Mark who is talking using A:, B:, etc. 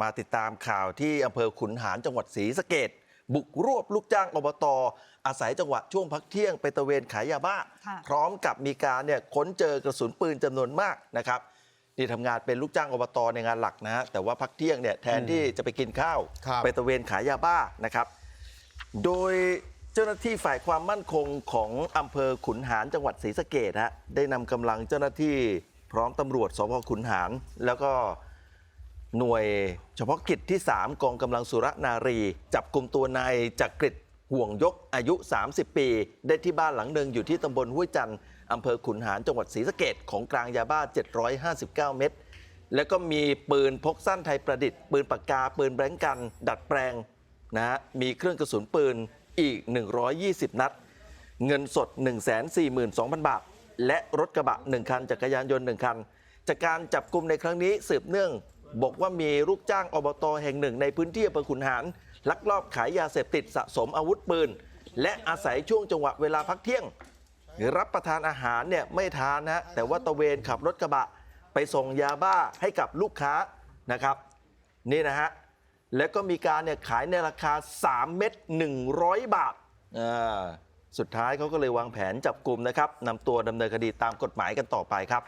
A: มาติดตามข่าวที่อำเภอขุนหารจังหวัดศรีสะเกดบุกรวบลูกจ้างอบตอาศัยจังหวะช่วงพักเที่ยงไปตระเวนขายยาบ้า
B: ค่ะ
A: พร้อมกับมีการเนี่ยค้นเจอกระสุนปืนจำนวนมากนะครับนี่ทำงานเป็นลูกจ้างอบตในงานหลักนะฮะแต่ว่าพักเที่ยงเนี่ยแทนที่จะไปกินข้าว
C: ครับ
A: ไปตระเวนขายยาบ้านะครับ โดยเจ้าหน้าที่ฝ่ายความมั่นคงของอำเภอขุนหารจังหวัดศรีสะเกดฮะได้นำกำลังเจ้าหน้าที่พร้อมตำรวจสพขุนหาร แล้วก็ หน่วยเฉพาะกิจที่ 3 กองกำลังสุรนารี จับกลุ่มตัวนายจักริดห่วงยกอายุ 30 ปี ได้ที่บ้านหลังหนึ่งอยู่ที่ตำบลห้วยจันทร์อำเภอขุนหารจังหวัดศรีสะเกดของกลางยาบ้า 759 เม็ดแล้วก็มีปืนพกสั้นไทยประดิษฐ์ ปืนปากกา ปืนแบงก์กัน ดัดแปลงนะฮะมีเครื่องกระสุนปืนอีก 120 นัด เงินสด 142,000 บาท และรถกระบะ 1 คันจักรยานยนต์ 1 คัน จากการจับกลุ่มในครั้งนี้สืบเนื่อง บอกว่ามีลูกจ้างอบตแห่งหนึ่งในพื้นที่อำเภอขุนหารลักลอบขายยาเสพติดสะสมอาวุธปืน และอาศัยช่วงจังหวะเวลาพักเที่ยง รับประทานอาหารเนี่ยไม่ทานนะแต่ว่าตะเวนขับรถกระบะ ไปส่งยาบ้าให้กับลูกค้านะครับนี่นะฮะแล้วก็มีการเนี่ยขายในราคา 3 เม็ด100 บาทอ่าสุดท้ายเขาก็เลยวางแผนจับกลุ่มนะครับนำตัวดำเนินคดีตามกฎหมายกันต่อไปครับ